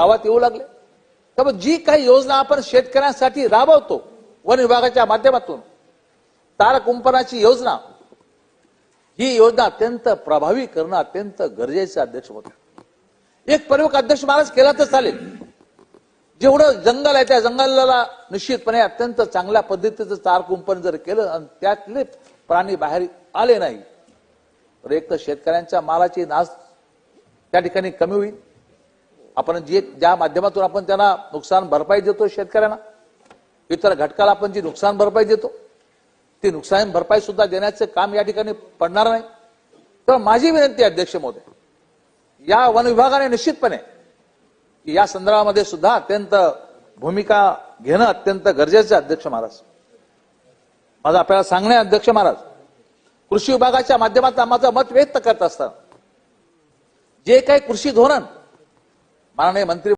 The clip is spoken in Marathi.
गावात येऊ लागले. त्यामुळे जी काही योजना आपण शेतकऱ्यांसाठी राबवतो वन विभागाच्या माध्यमातून तारकुंपनाची योजना ही योजना अत्यंत प्रभावी करणं अत्यंत गरजेचं अध्यक्ष होत. एक प्रमुख अध्यक्ष महाराज केला तर चालेल. जेवढं जंगल आहे त्या जंगलाला निश्चितपणे अत्यंत चांगल्या पद्धतीचं तार कुंपण जर केलं आणि त्यातले प्राणी बाहेर आले नाही तर एक तर शेतकऱ्यांच्या मालाची नाश त्या ठिकाणी कमी होईल. आपण जे ज्या माध्यमातून आपण त्यांना नुकसान भरपाई देतो शेतकऱ्यांना इतर घटकाला आपण जी नुकसान भरपाई देतो ती नुकसान भरपाई सुद्धा देण्याचं काम या ठिकाणी पडणार नाही. तर माझी विनंती अध्यक्ष महोदय या वन विभागाने निश्चितपणे या संदर्भामध्ये सुद्धा अत्यंत भूमिका घेणं अत्यंत गरजेचं आहे अध्यक्ष महाराज. माझं आपल्याला सांगणे अध्यक्ष महाराज कृषी विभागाच्या माध्यमातून माझं मत व्यक्त करत असतं जे काही कृषी धोरण మననే మంత్రి